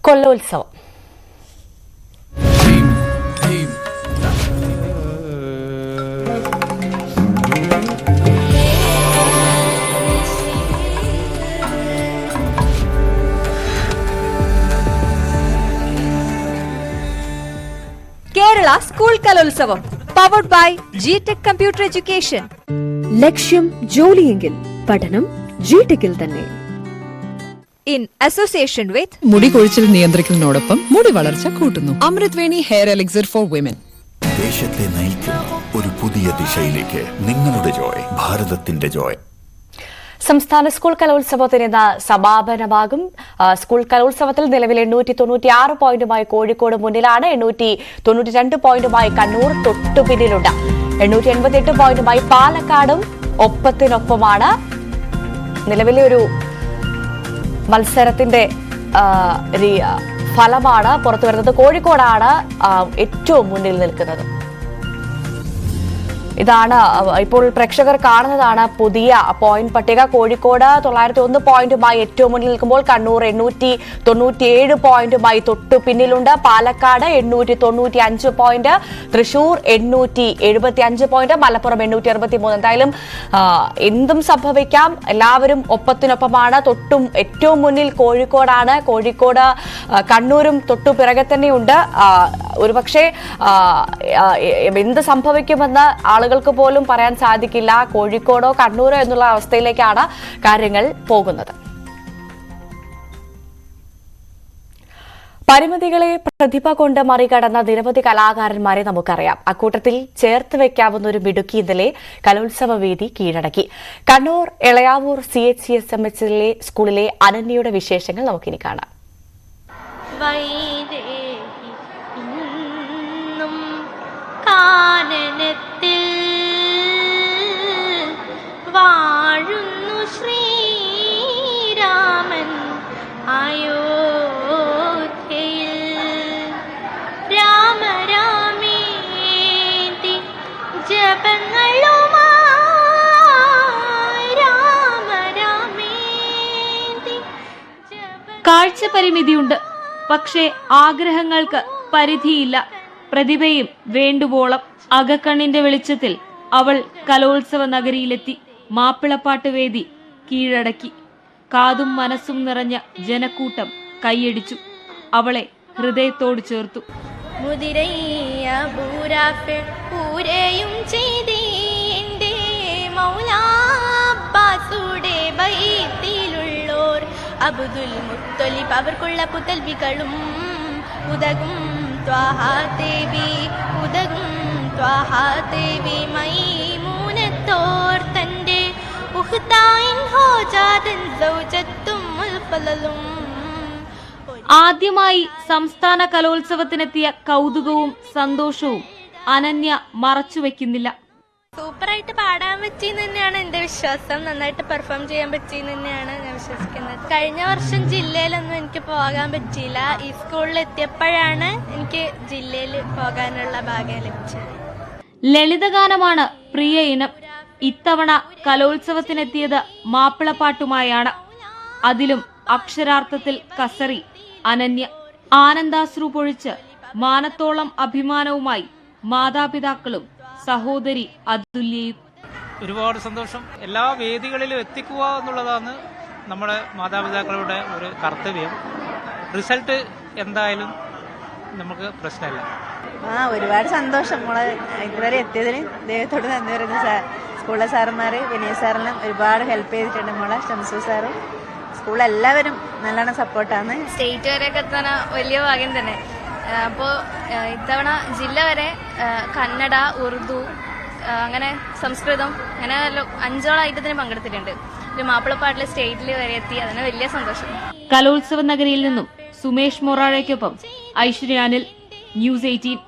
കൊല്ലോത്സവം Kerala school കലോത്സവം powered by G tech computer education ലക്ഷ്യം ജോലിയെങ്കിൽ പഠനം ജിടെക്കിൽ തന്നെ. ഇൻ അസോസിയേഷൻ വിത്ത് മുടി കൊഴിച്ചിൽ നിയന്ത്രിക്കുന്നതിനോടൊപ്പം മുടി വളർച്ച കൂട്ടുന്നു. അമൃത് Veni hair elixir for women. ദേശത്തെ നയിക്കുന്ന ഒരു പുതിയ ദിശയിലേക്ക് നിങ്ങളുടെ ജോയ് ഭാരതത്തിന്റെ ജോയ്. സംസ്ഥാന സ്കൂൾ കലോത്സവത്തിന് ഇന്ന് സമാപനമാകും സ്കൂൾ കലോത്സവത്തിൽ നിലവിൽ എണ്ണൂറ്റി തൊണ്ണൂറ്റി ആറ് പോയിന്റുമായി കോഴിക്കോട് മുന്നിലാണ്. എണ്ണൂറ്റി തൊണ്ണൂറ്റി രണ്ട് പോയിന്റുമായി കണ്ണൂർ തൊട്ടു പിന്നിലുണ്ട്. എണ്ണൂറ്റി എൺപത്തി എട്ട് പോയിന്റുമായി പാലക്കാടും ഒപ്പത്തിനൊപ്പമാണ്. നിലവിലെ ഒരു മത്സരത്തിന്റെ ഫലമാണ് പുറത്തു വരുന്നത്. കോഴിക്കോടാണ് ഏറ്റവും മുന്നിൽ നിൽക്കുന്നത്. ഇതാണ് ഇപ്പോൾ പ്രേക്ഷകർ കാണുന്നതാണ് പുതിയ പോയിന്റ് പട്ടിക. കോഴിക്കോട് തൊള്ളായിരത്തി ഒന്ന് പോയിന്റുമായി ഏറ്റവും മുന്നിൽ നിൽക്കുമ്പോൾ കണ്ണൂർ എണ്ണൂറ്റി തൊണ്ണൂറ്റിയേഴ് പോയിന്റുമായി തൊട്ടു പിന്നിലുണ്ട്. പാലക്കാട് എണ്ണൂറ്റി തൊണ്ണൂറ്റി അഞ്ച് പോയിന്റ് തൃശൂർ എണ്ണൂറ്റി എഴുപത്തി അഞ്ച് പോയിന്റ് മലപ്പുറം എണ്ണൂറ്റി അറുപത്തി മൂന്ന് എന്തായാലും എന്തും സംഭവിക്കാം. എല്ലാവരും ഒപ്പത്തിനൊപ്പമാണ്. തൊട്ടും ഏറ്റവും മുന്നിൽ കോഴിക്കോടാണ്. കോഴിക്കോട് കണ്ണൂരും തൊട്ടു പിറകെ തന്നെയുണ്ട്. ആ, ആ, എന്ത് സംഭവിക്കുമെന്ന് ആളുകൾക്ക് പോലും പറയാൻ സാധിക്കില്ല. കോഴിക്കോടോ കണ്ണൂരോ എന്നുള്ള അവസ്ഥയിലേക്കാണ് കാര്യങ്ങൾ പോകുന്നത്. പരിമിതികളെ പ്രതിഭ കൊണ്ട് മറികടന്ന നിരവധി കലാകാരന്മാരെ നമുക്കറിയാം. അക്കൂട്ടത്തിൽ ചേർത്ത് വെക്കാവുന്ന ഒരു മിടുക്കി ഇന്നലെ കലോത്സവ വേദി കീഴടക്കി. Kannur Elayavoor C H C S M എച്ചിലെ സ്കൂളിലെ അനന്യയുടെ വിശേഷങ്ങൾ നമുക്കിനി കാണാം. കാനനത്തിൽ വാഴുന്നു ശ്രീരാമൻ അയോധ്യയിൽ. രാമ രാമേതി ജപങ്ങളുമായി രാമ രാമേതി കാഴ്ച പരിമിതിയുണ്ട്. പക്ഷേ ആഗ്രഹങ്ങൾക്ക് പരിധിയില്ല. പ്രതിഭയും വേണ്ടുവോളം അകക്കണ്ണിന്റെ വെളിച്ചത്തിൽ അവൾ കലോത്സവ നഗരിയിലെത്തി മാപ്പിളപ്പാട്ട് വേദി കീഴടക്കി. കാതും മനസ്സും നിറഞ്ഞ ജനക്കൂട്ടം കൈയടിച്ചു. അവളെ ഹൃദയത്തോട് ചേർത്തു. മുത്തൊലിപ്പ് അബ്ദുൽ മുത്തലിബ് അവർക്കുള്ള പുതൽവികളും ഉദകും ത്വാഹാ ദേവി ഉദകും ത്വാഹാ ദേവി മൈമൂനത്തോർ തന്റെ ഉഹ്തായിൻ ഹോജാതൻ സൗജത്തും മുൽഫലലും ആദ്യമായി സംസ്ഥാന കലോത്സവത്തിനെത്തിയ കൗതുകവും സന്തോഷവും അനന്യ മറച്ചുവെക്കുന്നില്ല സൂപ്പറായിട്ട് പാടാൻ പറ്റിയെന്ന് തന്നെയാണ് എന്റെ വിശ്വാസം. നന്നായിട്ട് പെർഫോം ചെയ്യാൻ പറ്റിയെന്ന് തന്നെയാണ് വിശ്വസിക്കുന്നത്. കഴിഞ്ഞ വർഷം ജില്ലയിലൊന്നും എനിക്ക് പോകാൻ പറ്റിയില്ല. ഈ സ്കൂളിൽ എത്തിയപ്പോഴാണ് എനിക്ക് ജില്ലയിൽ പോകാനുള്ള ഭാഗ്യം ലഭിച്ചത്. ലളിതഗാനമാണ് പ്രിയ ഇനം. ഇത്തവണ കലോത്സവത്തിനെത്തിയത് മാപ്പിളപ്പാട്ടുമായാണ്. അതിലും അക്ഷരാർത്ഥത്തിൽ കസറി അനന്യ ആനന്ദാശ്രു പൊഴിച്ച് മാനത്തോളം അഭിമാനവുമായി മാതാപിതാക്കളും സഹോദരി അതുല്യയും. ഒരുപാട് സന്തോഷം. എല്ലാ വേദികളിലും എത്തിക്കുക എന്നുള്ളതാണ് നമ്മുടെ മാതാപിതാക്കളുടെ ഒരു കർത്തവ്യം. റിസൾട്ട് എന്തായാലും നമുക്ക് പ്രശ്നമില്ല. ആ ഒരുപാട് സന്തോഷം. മോളെ ഇതുവരെ എത്തിയതിന് ദൈവത്തോട് നന്ദി പറയുന്നു സാർ സ്കൂളിലെ സാറന്മാർ വിനയ സാറെല്ലാം ഒരുപാട് ഹെൽപ്പ് ചെയ്തിട്ടുണ്ട് നമ്മളെ ഷംസു സാറും. സ്കൂളെല്ലാവരും നല്ലോണം സപ്പോർട്ടാണ് സ്റ്റേറ്റ് വരെയൊക്കെ എത്താൻ വലിയ ഭാഗ്യം തന്നെ. അപ്പോൾ ഇത്തവണ ജില്ല വരെ കന്നഡ ഉറുദു അങ്ങനെ സംസ്കൃതം അങ്ങനെ അഞ്ചോളം ഐറ്റത്തിന് പങ്കെടുത്തിട്ടുണ്ട്. ഒരു മാപ്പിളപ്പാട്ടിലെ സ്റ്റേറ്റിൽ വരെ എത്തി അതിന് വലിയ സന്തോഷം. കലോത്സവ നഗരിയിൽ നിന്നും സുമേഷ് മൊറാഴയ്ക്കൊപ്പം ഐശ്വര്യാനിൽ ന്യൂസ് എയ്റ്റീൻ.